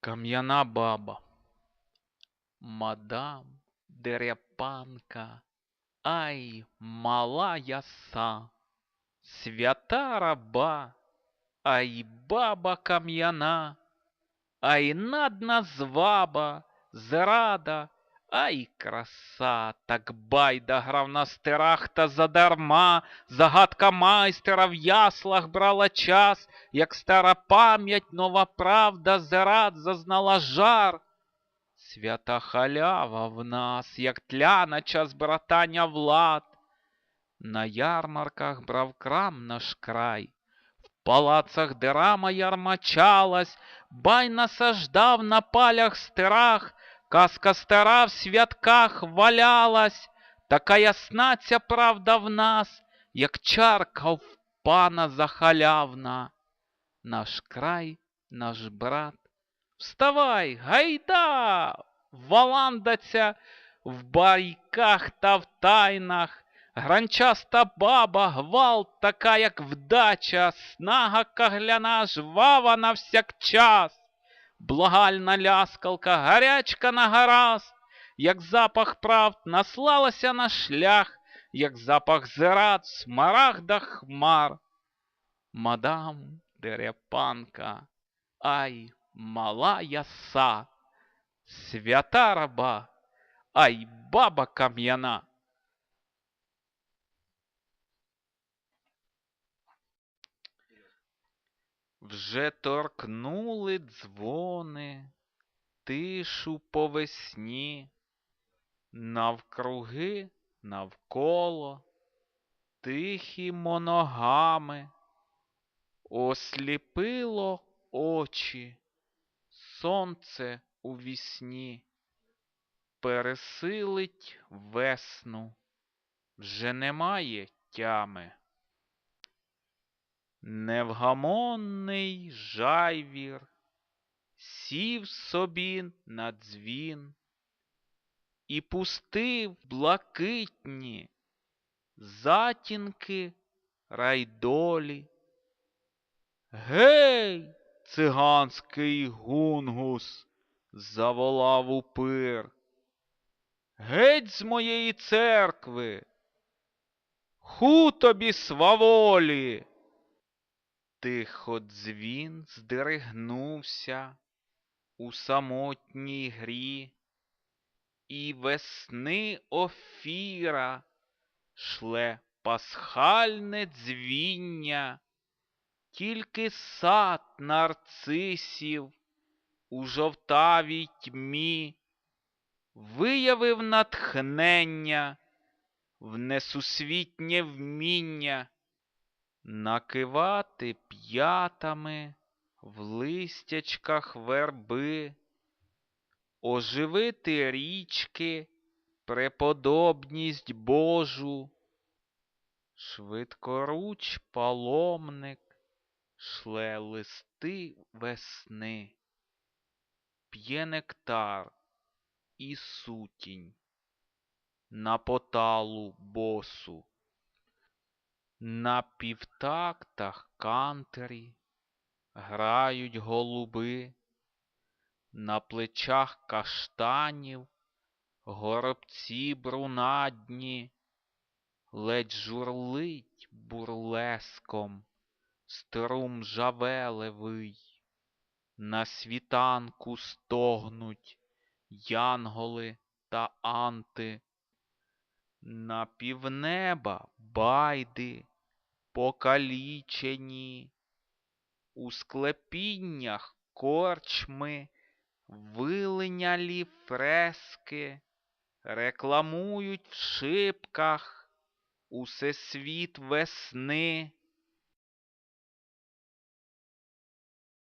Кам'яна баба. Мадам деряпанка, ай, мала яса, свята раба, ай, баба кам'яна, ай, надна зваба, зрада, ай, краса, так байда грав на стирах та задарма, загадка майстера в яслах брала час, як стара пам'ять, нова правда зрад зазнала жар. Свята халява в нас, як тля на час братання влад. На ярмарках брав крам наш край, в палацах дирама ярмачалась, бай насаждав на палях стирах, казка стара в святках валялась, така ясна ця правда в нас, як чарка в пана захалявна. Наш край, наш брат, Вставай, гайда, валандаться в байках та в тайнах, Гранчаста баба, гвалт така, як вдача, Снага кагляна, жвава навсякчас, Благальна ляскалка, гарячка на гаразд, Як запах правд наслалася на шлях, Як запах зрад, в смарагдах хмар. Мадам деряпанка, ай, мала яса, свята раба, ай баба кам'яна. Вже торкнули дзвони, тишу по весні, навкруги, навколо, тихі моногами, осліпило очі сонце у вісні. Пересилить весну, вже немає тями. Невгамонний жайвір сів собі на дзвін і пустив блакитні затінки райдолі. Гей! циганський гунгус заволав упир. Геть з моєї церкви, ху тобі сваволі. Тихо дзвін здригнувся у самотній грі, і весни офіра шле пасхальне дзвіння. Тільки сад нарцисів у жовтавій тьмі виявив натхнення в несусвітнє вміння накивати п'ятами в листячках верби, оживити річки, преподобність Божу, швидкоруч паломник шле листи весни, п'є нектар і сутінь на поталу босу, на півтактах кантері грають голуби, на плечах каштанів горобці брунадні, ледь журлить бурлеском струм жавелевий, на світанку стогнуть янголи та анти, на півнеба байди покалічені, у склепіннях корчми вилинялі фрески, рекламують в шибках усе світ весни